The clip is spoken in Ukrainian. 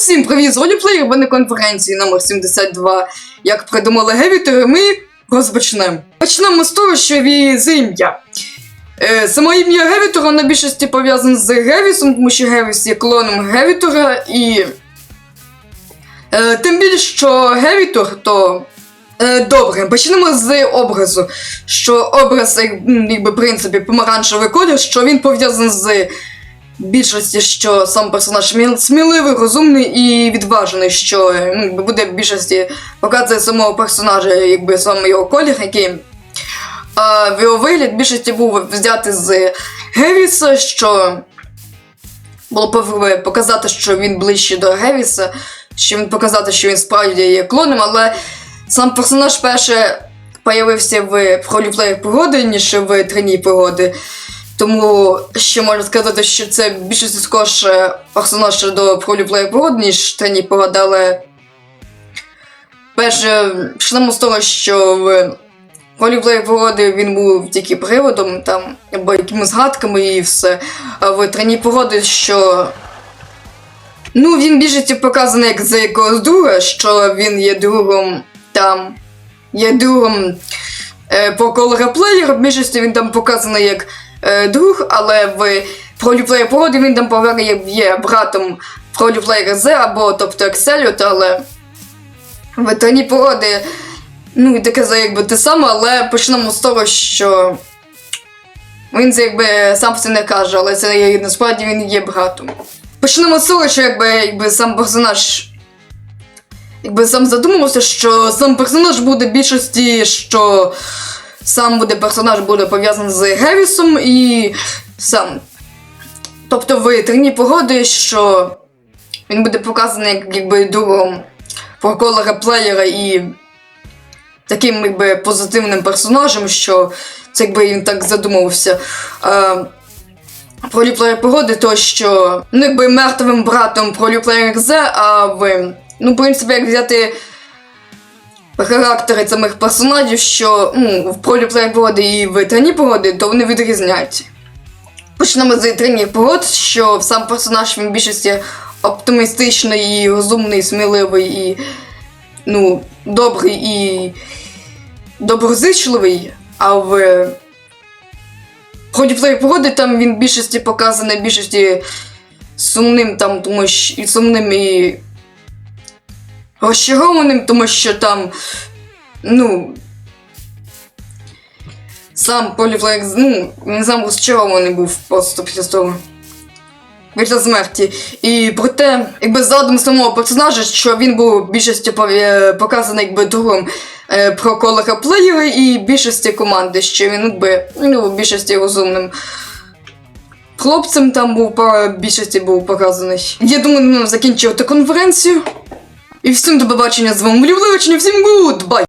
всім привіт! Сьогодні плеєр на конференції номер 72. Як придумали гевітери, ми розпочнемо. Почнемо з того, що з ім'я. Е, саме ім'я Гевітора на більшості пов'язане з Гевісом, тому що Гевіс є клоном Гевітора і. Е, тим більше, що Гевітор то. Е, добре, почнемо з образу. Що образ, якби, в принципі, помаранчевий колір, що він пов'язаний з більшості, що сам персонаж сміливий, розумний і відважений, що ну, буде в більшості показує самого персонажа, якби саме його колір, який а, його вигляд більшості був взяти з Гевіса, що було пов- показати, що він ближче до Гевіса, що показати, що він справді є клоном, але сам персонаж перше появився в роліплеї погоди, ніж в трені погоди. Тому ще можна сказати, що це більшості скорше персонаж до проліплею погоди, ніж трені погоди, але перше, почнемо з того, що в роліплеї погоди він був тільки приводом, там, або якимись згадками і все. А в трені погоди, що. Ну, він більшості показаний як за якогось друга, що він є другом там. Є другом е, по колораплеєру, в більшості він там показаний як е, але в проліплеєр погоди він там повинен є братом проліплеєра З або тобто Екселют, але в трені погоди, ну таке за якби те саме, але почнемо з того, що він це якби сам це не каже, але це є- насправді він є братом. Почнемо з того, що якби, якби сам персонаж якби сам задумався, що сам персонаж буде більшості, що сам буде персонаж буде пов'язаний з Гевісом і сам. Тобто в трені погоди, що він буде показаний як якби другом проколера плеєра і таким якби позитивним персонажем, що це якби він так задумався. Е, про ліплеєр погоди, то що ну якби мертвим братом про ліплеєр З, а в. Ну, в принципі, як взяти характери самих персонажів, що ну, в полі погоди і в трені погоди, то вони відрізняються. Почнемо з трені погод, що сам персонаж він в більшості оптимістичний, і розумний, сміливий, і ну, добрий і доброзичливий, а в ході плеєр погоди там він в більшості показаний більшості сумним, там, тому що і сумним і розчарованим, тому що там, ну. Сам Поліфлекс, ну, він сам розчарований був просто після того. Після смерті. І проте, якби задум самого персонажа, що він був більшості показаний якби другом е, про колера плеєра і більшості команди, що він якби, ну, більшості розумним. Хлопцем там був більшості був показаний. Я думаю, ну, закінчувати конференцію. І всім до побачення з вами Лівлевичні, всім гуд! Бай!